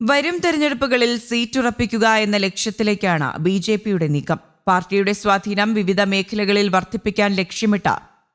വരും തെരഞ്ഞെടുപ്പുകളിൽ സീറ്റുറപ്പിക്കുക എന്ന ലക്ഷ്യത്തിലേക്കാണ് ബി ജെ പിയുടെ നീക്കം. പാർട്ടിയുടെ സ്വാധീനം വിവിധ മേഖലകളിൽ വർദ്ധിപ്പിക്കാൻ ലക്ഷ്യമിട്ട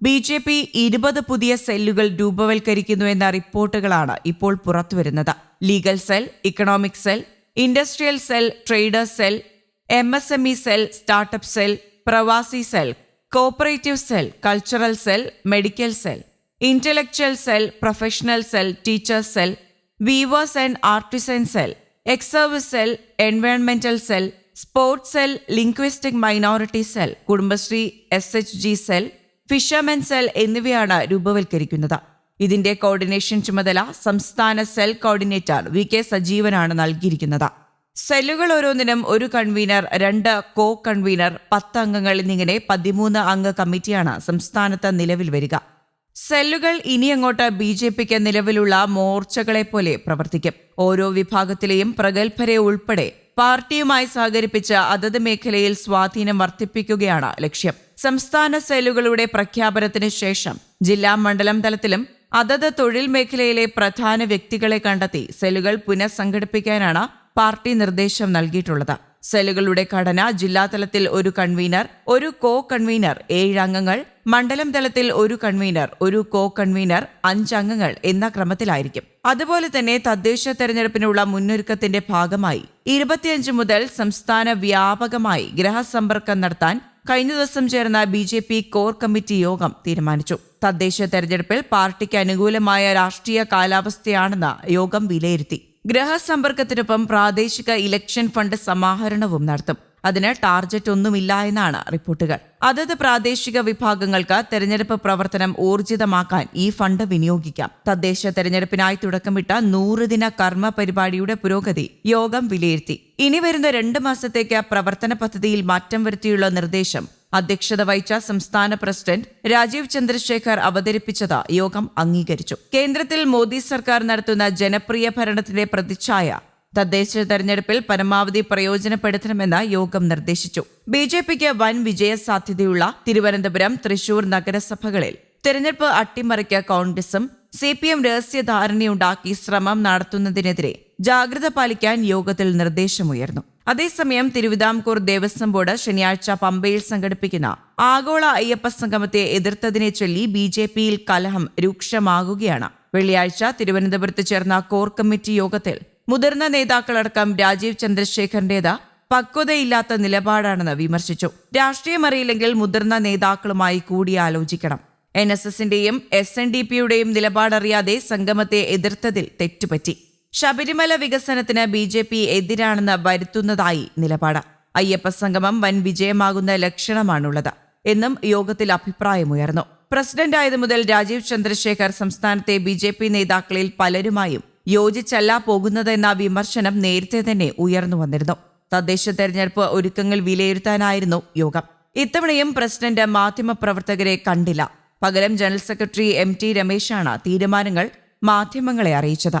ബി ജെ പി ഇരുപത് പുതിയ സെല്ലുകൾ രൂപവൽക്കരിക്കുന്നു എന്ന റിപ്പോർട്ടുകളാണ് ഇപ്പോൾ പുറത്തുവരുന്നത്. Legal cell economic cell industrial cell traders cell M S M E cell startup cell പ്രവാസി cell cooperative cell cultural cell medical cell intellectual cell professional cell teachers cell weavers and artisan cell ex service cell എൻവയോൺമെന്റൽ cell sports cell linguistic minority cell Kudumbashree S H G cell fishermen cell എന്നിവയാണ് രൂപവൽക്കരിക്കുന്നത്. ഇതിന്റെ coordination ചുമതല സംസ്ഥാന cell coordinator V K സജീവനാണ് നൽകിയിരിക്കുന്നത്. സെല്ലുകൾ ഓരോന്നിനും ഒരു കൺവീനർ രണ്ട് കോ കൺവീനർ പത്ത് അംഗങ്ങൾ എന്നിങ്ങനെ പതിമൂന്ന് അംഗ കമ്മിറ്റിയാണ് സംസ്ഥാനത്ത് നിലവിൽ വരിക. സെല്ലുകൾ ഇനിയങ്ങോട്ട് ബി ജെ പിക്ക് നിലവിലുള്ള മോർച്ചകളെ പോലെ പ്രവർത്തിക്കും. ഓരോ വിഭാഗത്തിലെയും പ്രഗത്ഭരെ ഉൾപ്പെടെ പാർട്ടിയുമായി സഹകരിപ്പിച്ച് അതത് മേഖലയിൽ സ്വാധീനം വർദ്ധിപ്പിക്കുകയാണ് ലക്ഷ്യം. സംസ്ഥാന സെല്ലുകളുടെ പ്രഖ്യാപനത്തിന് ശേഷം ജില്ലാ മണ്ഡലം തലത്തിലും അതത് തൊഴിൽ മേഖലയിലെ പ്രധാന വ്യക്തികളെ കണ്ടെത്തി സെല്ലുകൾ പുനഃസംഘടിപ്പിക്കാനാണ് പാർട്ടി നിർദ്ദേശം നൽകിയിട്ടുള്ളത്. സെല്ലുകളുടെ ഘടന ജില്ലാതലത്തിൽ ഒരു കൺവീനർ ഒരു കോ കൺവീനർ ഏഴ് അംഗങ്ങൾ മണ്ഡലം തലത്തിൽ ഒരു കൺവീനർ ഒരു കോ കൺവീനർ അഞ്ച് അംഗങ്ങൾ എന്ന ക്രമത്തിലായിരിക്കും. അതുപോലെ തന്നെ തദ്ദേശ തെരഞ്ഞെടുപ്പിനുള്ള മുന്നൊരുക്കത്തിന്റെ ഭാഗമായി ഇരുപത്തിയഞ്ച് മുതൽ സംസ്ഥാന വ്യാപകമായി ഗ്രഹസമ്പർക്കം നടത്താൻ കഴിഞ്ഞ ദിവസം ചേർന്ന B J P core committee യോഗം തീരുമാനിച്ചു. തദ്ദേശ തെരഞ്ഞെടുപ്പിൽ പാർട്ടിക്ക് അനുകൂലമായ രാഷ്ട്രീയ കാലാവസ്ഥയാണെന്ന് യോഗം വിലയിരുത്തി. ഗ്രഹസമ്പർക്കത്തിനൊപ്പം പ്രാദേശിക ഇലക്ഷൻ ഫണ്ട് സമാഹരണവും നടത്തും. അതിന് ടാർജറ്റ് ഒന്നുമില്ല എന്നാണ് റിപ്പോർട്ടുകൾ. അതത് പ്രാദേശിക വിഭാഗങ്ങൾക്ക് തെരഞ്ഞെടുപ്പ് പ്രവർത്തനം ഊർജിതമാക്കാൻ ഈ ഫണ്ട് വിനിയോഗിക്കാം. തദ്ദേശ തെരഞ്ഞെടുപ്പിനായി തുടക്കമിട്ട നൂറ് ദിന കർമ്മ പരിപാടിയുടെ പുരോഗതി യോഗം വിലയിരുത്തി. ഇനി വരുന്ന രണ്ട് മാസത്തേക്ക് പ്രവർത്തന പദ്ധതിയിൽ മാറ്റം വരുത്തിയുള്ള നിർദ്ദേശം അധ്യക്ഷത വഹിച്ച സംസ്ഥാന പ്രസിഡന്റ് രാജീവ് ചന്ദ്രശേഖർ അവതരിപ്പിച്ചത് യോഗം അംഗീകരിച്ചു. കേന്ദ്രത്തിൽ മോദി സർക്കാർ നടത്തുന്ന ജനപ്രിയ ഭരണത്തിന്റെ പ്രതിച്ഛായ തദ്ദേശ തെരഞ്ഞെടുപ്പിൽ പരമാവധി പ്രയോജനപ്പെടുത്തണമെന്ന് യോഗം നിർദ്ദേശിച്ചു. ബി ജെ പിക്ക് വൻ വിജയ സാധ്യതയുള്ള തിരുവനന്തപുരം തൃശൂർ നഗരസഭകളിൽ തെരഞ്ഞെടുപ്പ് അട്ടിമറിക്ക് കോൺഗ്രസും സി പി എം രഹസ്യധാരണയുണ്ടാക്കി ശ്രമം നടത്തുന്നതിനെതിരെ ജാഗ്രത പാലിക്കാൻ യോഗത്തിൽ നിർദ്ദേശമുയർന്നു. അതേസമയം തിരുവിതാംകൂർ ദേവസ്വം ബോർഡ് ശനിയാഴ്ച പമ്പയിൽ സംഘടിപ്പിക്കുന്ന ആഗോള അയ്യപ്പ സംഗമത്തെ എതിർത്തതിനെ ചൊല്ലി ബി ജെ പിയിൽ കലഹം രൂക്ഷമാകുകയാണ്. വെള്ളിയാഴ്ച തിരുവനന്തപുരത്ത് ചേർന്ന കോർ കമ്മിറ്റി യോഗത്തിൽ മുതിർന്ന നേതാക്കളടക്കം രാജീവ് ചന്ദ്രശേഖറിന്റേത് പക്വതയില്ലാത്ത നിലപാടാണെന്ന് വിമർശിച്ചു. രാഷ്ട്രീയമറിയില്ലെങ്കിൽ മുതിർന്ന നേതാക്കളുമായി കൂടിയാലോചിക്കണം. എൻ എസ് എസിന്റെയും എസ് എൻ ഡി പിയുടെയും നിലപാടറിയാതെ സംഗമത്തെ എതിർത്തതിൽ തെറ്റുപറ്റി. ശബരിമല വികസനത്തിന് ബി ജെ പി എതിരാണെന്ന് വരുത്തുന്നതായി നിലപാട്. അയ്യപ്പ സംഗമം വൻ വിജയമാകുന്ന ലക്ഷണമാണുള്ളത് എന്നും യോഗത്തിൽ അഭിപ്രായമുയർന്നു. പ്രസിഡന്റായതു മുതൽ രാജീവ് ചന്ദ്രശേഖർ സംസ്ഥാനത്തെ ബി ജെ പി നേതാക്കളിൽ പലരുമായും യോജിച്ചല്ല പോകുന്നതെന്ന വിമർശനം നേരത്തെ തന്നെ ഉയർന്നു വന്നിരുന്നു. തദ്ദേശ തെരഞ്ഞെടുപ്പ് ഒരുക്കങ്ങൾ വിലയിരുത്താനായിരുന്നു യോഗം. ഇത്തവണയും പ്രസിഡന്റ് മാധ്യമപ്രവർത്തകരെ കണ്ടില്ല. പകരം ജനറൽ സെക്രട്ടറി എം ടി രമേശാണ് തീരുമാനങ്ങൾ മാധ്യമങ്ങളെ അറിയിച്ചത്.